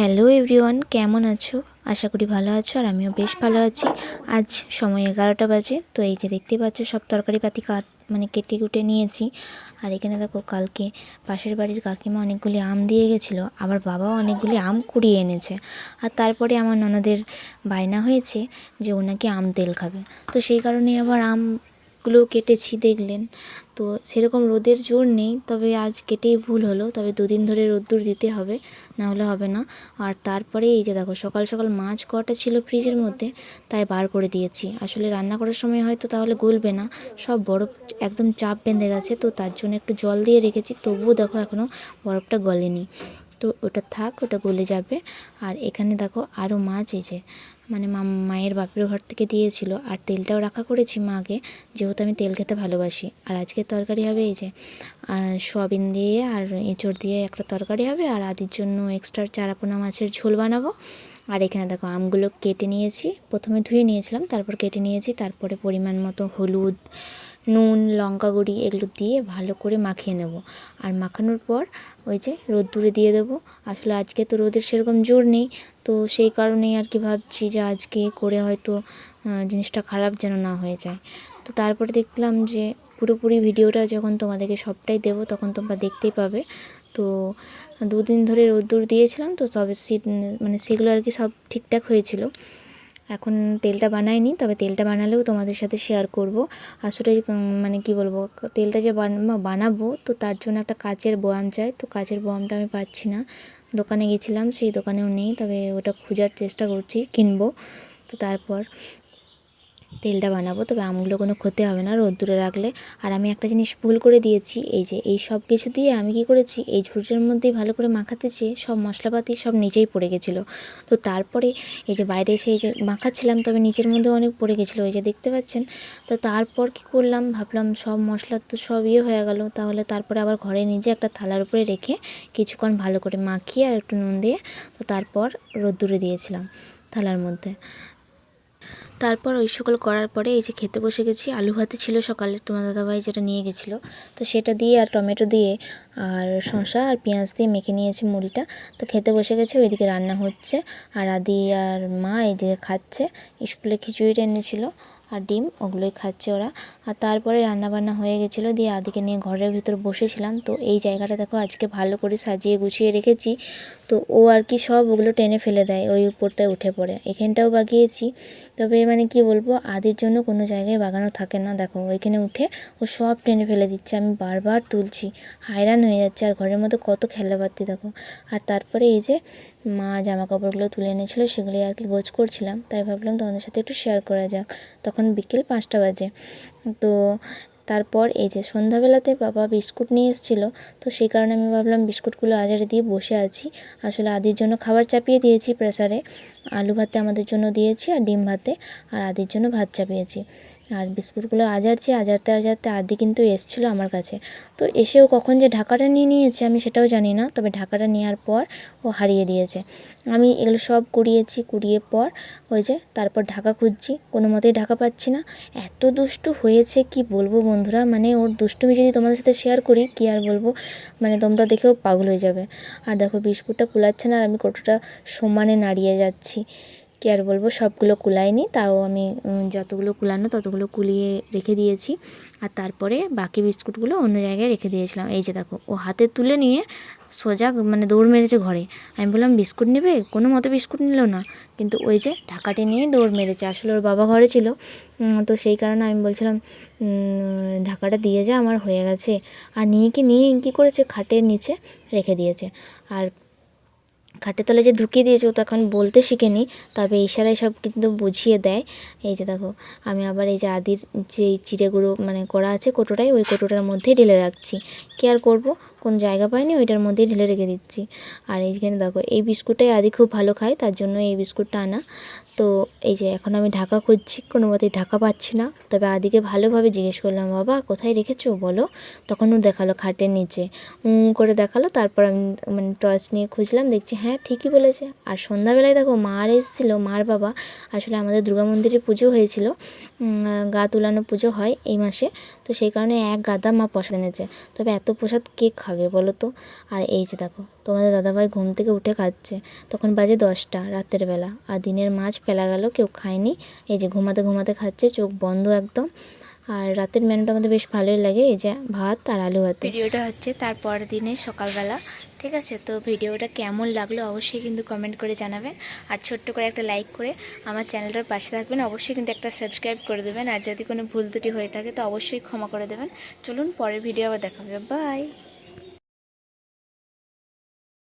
Hello everyone, কেমন আছো? আশা করি ভালো আছো আর আমিও বেশ ভালো আছি। আজ সময় এগারোটা বাজে, তো এই যে দেখতে পাচ্ছ সব তরকারি পাতি মানে কেটে কুটে নিয়েছি। আর এখানে দেখো কালকে পাশের বাড়ির কাকিমা অনেকগুলি আম দিয়ে গেছিল, আবার বাবাও অনেকগুলি আম কুড়িয়ে এনেছে। আর তারপরে আমার ননদের বায়না হয়েছে যে ওনাকে আম তেল খাবে। তো সেই কারণে আবার আমগুলো কেটেছি দেখলেন। তো সেরকম রোদের জোর নেই, তবে আজ কেটেই ভুল হলো, তবে দুদিন ধরে রোদ্দুর দিতে হবে। না হলে হবে না। আর তারপরে এই যে দেখো, সকাল সকাল মাছ কটা ছিল ফ্রিজের মধ্যে, তাই বার করে দিয়েছি। আসলে রান্না করার সময় হয়তো তাহলে গলবে না, সব বরফ একদম চাপ বেঁধে গেছে, তো তার জন্য একটু জল দিয়ে রেখেছি, তবুও দেখো এখনও বরফটা গলেনি। তো ওটা থাক, ওটা গলে যাবে। আর এখানে দেখো আরও মাছ, এই যে মানে মায়ের বাপের ঘর থেকে দিয়েছিল। আর তেলটাও রাখা করেছি মাকে, যেহেতু আমি তেল খেতে ভালোবাসি। আর আজকের তরকারি হবে এই যে সোয়াবিন দিয়ে আর এঁচড় দিয়ে একটা তরকারি হবে। আর আদির জন্য এক্সট্রা চারাপোনা মাছের ঝোল বানাবো। আর এখানে দেখো, আমগুলো কেটে নিয়েছি। প্রথমে ধুয়ে নিয়েছিলাম, তারপর কেটে নিয়েছি, তারপরে পরিমাণ মতো হলুদ নুন, লঙ্কা গুঁড়ি এগুলো দিয়ে ভালো করে মাখিয়ে নেব। আর মাখানোর পর ওই যে রোদ্দুরে দিয়ে দেবো। আসলে আজকে তো রোদের সেরকম জোর নেই, তো সেই কারণেই আর কি ভাবছি যে আজকে করে হয়তো জিনিসটা খারাপ যেন না হয়ে যায়। তো তারপরে দেখলাম যে পুরোপুরি ভিডিওটা যখন তোমাদেরকে সবটাই দেবো তখন তোমরা দেখতেই পাবে। তো দুদিন ধরে রোদ্দুর দিয়েছিলাম, তো তবে মানে সেগুলো আর কি সব ঠিকঠাক হয়েছিল। এখন তেলটা বানাইনি, তবে তেলটা বানালেও তোমাদের সাথে শেয়ার করব। আসলে মানে কি বলব, তেলটা যে বানাবো, তো তার জন্য একটা কাচের বয়াম চাই। তো কাচের বয়ামটা আমি পাচ্ছি না। দোকানে গেছিলাম, সেই দোকানেও নেই, তবে ওটা খোঁজার চেষ্টা করছি, কিনবো। তো তারপর তেলটা বানাবো, তবে আমগুলো কোনো ক্ষতি হবে না রোদ্দুরে রাখলে। আর আমি একটা জিনিস ভুল করে দিয়েছি, এই যে, এই সব কিছু দিয়ে আমি কি করেছি, এই ঝুড়িটার মধ্যেই ভালো করে মাখাতে চেয়ে সব মশলাপাতি সব নিজেই পড়ে গেছিল। তো তারপরে এই যে বাইরে এসে এই যে মাখাচ্ছিলাম, তবে নিচের মধ্যে অনেক পড়ে গেছিল, এই যে দেখতে পাচ্ছেন। তো তারপর কি করলাম, ভাবলাম সব মশলা তো সব ইয়ে হয়ে গেল, তাহলে তারপরে আবার ঘরে নিজে একটা থালার উপরে রেখে কিছুক্ষণ ভালো করে মাখিয়ে আর একটু নুন দিয়ে, তো তারপর রোদ্দুরে দিয়েছিলাম থালার মধ্যে। তারপর ওই সকল করার পরে এই যে খেতে বসে গেছি, আলু ভাতে ছিল সকালে, তোমার দাদাভাই যেটা নিয়ে গেছিল, তো সেটা দিয়ে আর টমেটো দিয়ে আর শসা আর পেঁয়াজ দিয়ে মেখে নিয়েছি মুড়িটা। তো খেতে বসে গেছে, ওইদিকে রান্না হচ্ছে। আর আদি আর মা এইদিকে খাচ্ছে, স্কুলে খিচুড়িটা এনেছিলো। আর ডিম ওগুলোই খাচ্ছে ওরা। আর তারপরে রান্নাবান্না হয়ে গেছিল, দিয়ে আদিকে নিয়ে ঘরের ভিতর বসেছিলাম। তো এই জায়গাটা দেখো আজকে ভালো করে সাজিয়ে গুছিয়ে রেখেছি। তো ও আর কি সব ওগুলো টেনে ফেলে দেয়, ওই উপরটায় উঠে পড়ে। এখানটাও বাগিয়েছি। তবে মানে কি বলব, আদির জন্য কোনো জায়গায় বাগানো থাকে না। দেখো ওইখানে উঠে ও সব টেনে ফেলে দিচ্ছে, আমি বারবার তুলছি। হায়রান হয়ে যাচ্ছে আর ঘরের মধ্যে কত খেলাবাতি দেখো। আর তারপরে এই যে মা জামা কাপড়গুলো তুলে এনেছিলো সেগুলি আর কি গোছ করছিলাম। তাই ভাবলাম তোমাদের সাথে একটু শেয়ার করা যাক। তখন বিকেল পাঁচটা বাজে। তো তারপর এই যে সন্ধ্যাবেলাতে বাবা বিস্কুট নিয়ে এসেছিল, তো সেই কারণে আমি ভাবলাম বিস্কুটগুলো আজারে দিয়ে বসে আছি। আসলে আদির জন্য খাবার চাপিয়ে দিয়েছি প্রেসারে। আলু ভাতে আমাদের জন্য দিয়েছি আর ডিম ভাতে, আর আদির জন্য ভাত চাপিয়েছি। আর বিস্কুটগুলো আজারছি আজারতে আজারতে আদি কিন্তু এসছিলো আমার কাছে। তো এসেও কখন যে ঢাকাটা নিয়ে নিয়েছে আমি সেটাও জানি না, তবে ঢাকাটা নেওয়ার পর ও হারিয়ে দিয়েছে। আমি এগুলো সব কুড়িয়েছি, কুড়িয়ে পর ওই যে তারপর ঢাকা খুঁজছি, কোনো মতেই ঢাকা পাচ্ছি না। এত দুষ্টু হয়েছে কি বলব বন্ধুরা? মানে ওর দুষ্টুমি যদি তোমাদের সাথে শেয়ার করি, কি আর বলব? মানে তোমরা দেখেও পাগল হয়ে যাবে। আর দেখো, বিস্কুটটা কুলাচ্ছে না আর আমি কতটা সমানে নাড়িয়ে যাচ্ছি। কী আর বলব, সবগুলো কুলাইনি তাও আমি যতগুলো কুলানো ততগুলো কুলিয়ে রেখে দিয়েছি। আর তারপরে বাকি বিস্কুটগুলো অন্য জায়গায় রেখে দিয়েছিলাম। এই যে দেখো, ও হাতে তুলে নিয়ে সোজা মানে দৌড় মেরেছে ঘরে। আমি বললাম, বিস্কুট নেবে? কোনো মতে বিস্কুট নিল না। কিন্তু ওই যে ঢাকাটি নিয়ে দৌড় মেরেছে। আসলে ওর বাবা ঘরে ছিল। তো সেই কারণে আমি বলছিলাম ঢাকাটা দিয়ে যা, আমার হয়ে গেছে। আর নিয়ে কি, নিয়ে কী করেছে? খাটের নিচে রেখে দিয়েছে। আর খাটের তলে যে ঢুকিয়ে দিয়েছে, ও তো এখন বলতে শিখেনি। তবে ইশারায় সব কিন্তু বুঝিয়ে দেয়। এই যে দেখো, আমি আবার এই যে আদির যে চিড়েগুলো মানে করা আছে কোটোটাই ওই কোটোটার মধ্যেই ঢেলে রাখছি। কী আর করব? কোন জায়গা পাইনি, ওইটার মধ্যেই ঢেলে রেখে দিচ্ছি। আর এইখানে দেখো, এই বিস্কুটটাই আদি খুব ভালো খায়, তার জন্য এই বিস্কুটটা আনা। তো এই যে এখন আমি ঢাকা খুঁজছি, কোনো মতেই ঢাকা পাচ্ছি না। তবে আদিকে ভালোভাবে জিজ্ঞেস করলাম, বাবা, কোথায় রেখেছো? বলো। তখন ও দেখাল খাটের নিচে। করে দেখাল, তারপর আমি মানে টর্চ নিয়ে খুঁজলাম, দেখছি হ্যাঁ ঠিকই বলেছে। আর সন্ধ্যাবেলায় দেখো মার এসেছিল, মার বাবা। আসলে আমাদের দুর্গা মন্দিরে পুজো হয়েছিল। গা তুলানো পুজো হয় এই মাসে। তো সেই কারণে এক গাদা মা প্রসাদ এনেছে। তবে এত প্রসাদ কে খাবে বলো তো? আর এই যে দেখো, তোমাদের দাদাভাই ঘুম থেকে উঠে খাচ্ছে। তখন বাজে দশটা রাতের বেলা। আর দিনের মাছ ফেলা গেল, কেউ খায়নি। এই যে ঘুমাতে ঘুমাতে খাচ্ছে, চোখ বন্ধ একদম। আর রাতের মেনুটা আমাদের বেশ ভালোই লাগে, এই যে ভাত আর আলু ভাত। ভিডিওটা হচ্ছে তারপর দিনে সকালবেলা, ঠিক আছে? তো ভিডিওটা কেমন লাগল অবশ্যই কিন্তু কমেন্ট করে জানাবেন। আর ছোট্ট করে একটা লাইক করে আমার চ্যানেলটার পাশে থাকবেন। অবশ্যই কিন্তু একটা সাবস্ক্রাইব করে দেবেন। আর যদি কোনো ভুল ত্রুটি হয়ে থাকে, তো অবশ্যই ক্ষমা করে দেবেন। চলুন পরের ভিডিও আবার দেখা হবে। বাই